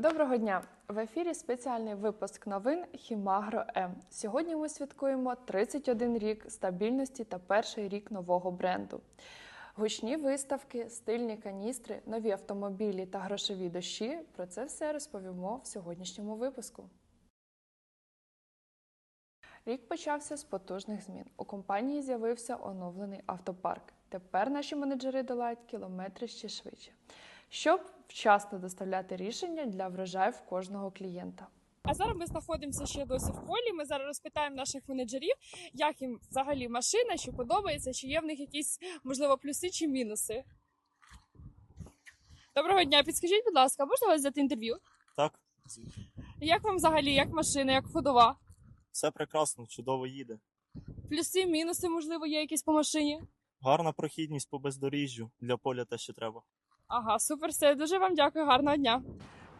Доброго дня! В ефірі спеціальний випуск новин Хімагро М. Сьогодні ми святкуємо 31 рік стабільності та перший рік нового бренду. Гучні виставки, стильні каністри, нові автомобілі та грошові дощі. Про це все розповімо в сьогоднішньому випуску. Рік почався з потужних змін. У компанії з'явився оновлений автопарк. Тепер наші менеджери долають кілометри ще швидше, щоб вчасно доставляти рішення для врожаїв кожного клієнта. А зараз ми знаходимося ще досі в полі. Ми зараз розпитаємо наших менеджерів, як їм взагалі машина, що подобається, чи є в них якісь можливо плюси чи мінуси. Доброго дня, підскажіть, будь ласка, можна вас взяти інтерв'ю? Так, Як вам взагалі, як машина, як ходова? все прекрасно, чудово їде. Плюси, мінуси, можливо, є якісь по машині? Гарна прохідність по бездоріжжю для поля те, що треба. Ага, супер, все. Дуже вам дякую, гарного дня.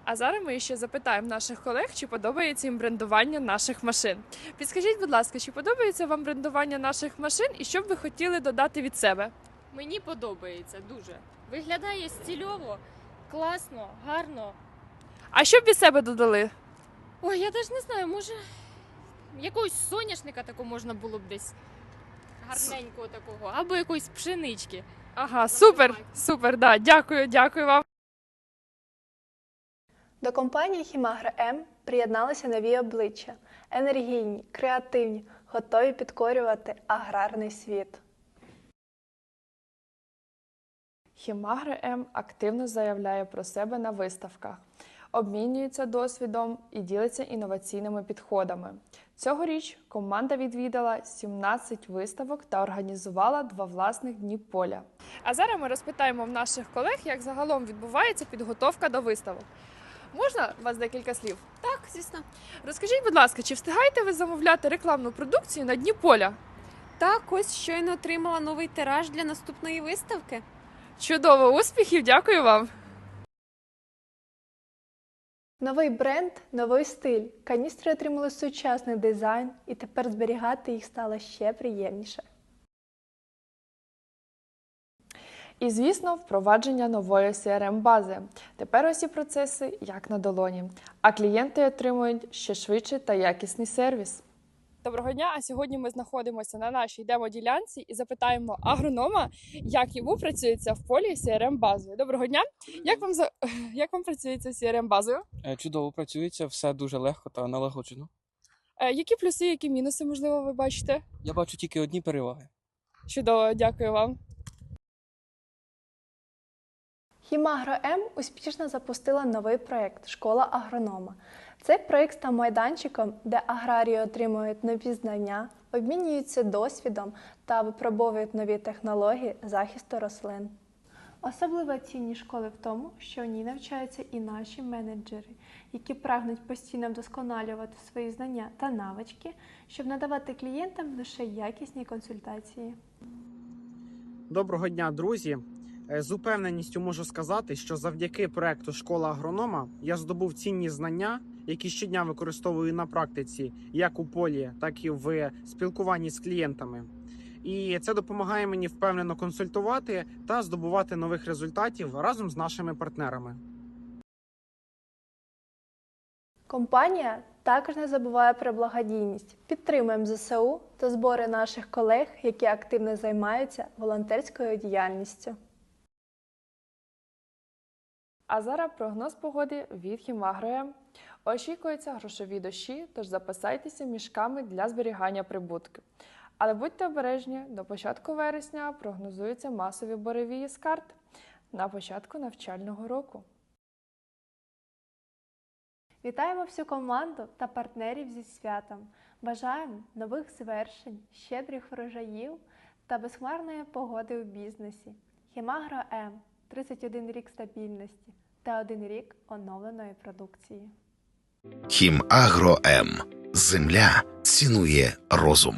А зараз ми ще запитаємо наших колег, чи подобається їм брендування наших машин. Підскажіть, будь ласка, чи подобається вам брендування наших машин і що б ви хотіли додати від себе? Мені подобається дуже. Виглядає стильово, класно, гарно. А що б від себе додали? Ой, я навіть не знаю, може якогось соняшника такого можна було б десь гарненького такого, або якоїсь пшенички. Ага, супер, супер, да. Дякую, дякую вам. До компанії Хімагра М приєдналися нові обличчя, енергійні, креативні, готові підкорювати аграрний світ. Хімагра М активно заявляє про себе на виставках, обмінюється досвідом і ділиться інноваційними підходами. Цьогоріч команда відвідала 17 виставок та організувала два власних дні поля. А зараз ми розпитаємо в наших колег, як загалом відбувається підготовка до виставок. Можна у вас декілька слів? Так, звісно. Розкажіть, будь ласка, чи встигаєте ви замовляти рекламну продукцію на дні поля? Так, ось щойно отримала новий тираж для наступної виставки. Чудово, успіхів, дякую вам! Новий бренд, новий стиль. Каністри отримали сучасний дизайн, і тепер зберігати їх стало ще приємніше. І, звісно, впровадження нової crm бази Тепер усі процеси як на долоні, а клієнти отримують ще швидший та якісний сервіс. Доброго дня. А сьогодні ми знаходимося на нашій демоділянці і запитаємо агронома, як йому працюється в полі crm базою Доброго дня. Як вам за як вам працюється crm базою Е, Чудово працюється, все дуже легко та налагоджено. Е, Які плюси, які мінуси, можливо, ви бачите? Я бачу тільки одні переваги. Чудово, дякую вам. Хімагро М успішно запустила новий проєкт Школа агронома. Цей проєкт став майданчиком, де аграрії отримують нові знання, обмінюються досвідом та випробовують нові технології захисту рослин. Особлива цінність школи в тому, що в ній навчаються і наші менеджери, які прагнуть постійно вдосконалювати свої знання та навички, щоб надавати клієнтам лише якісні консультації. Доброго дня, друзі! Е, З упевненістю можу сказати, що завдяки проекту Школа агронома я здобув цінні знання, які щодня використовую на практиці, як у полі, так і в спілкуванні з клієнтами. І це допомагає мені впевнено консультувати та здобувати нових результатів разом з нашими партнерами. Компанія також не забуває про благодійність. Підтримуємо ЗСУ та збори наших колег, які активно займаються волонтерською діяльністю. А зараз прогноз погоди від Хімагроя. Очікуються грошові дощі, тож запасайтеся мішками для зберігання прибутку. Але будьте обережні, до початку вересня прогнозуються масові буревії з карт на початку навчального року. Вітаємо всю команду та партнерів зі святом. Бажаємо нових звершень, щедрих врожаїв та безхмарної погоди у бізнесі. Хімагро М 31 рік стабільності та один рік оновленої продукції. Хімагро М. Земля цінує розум.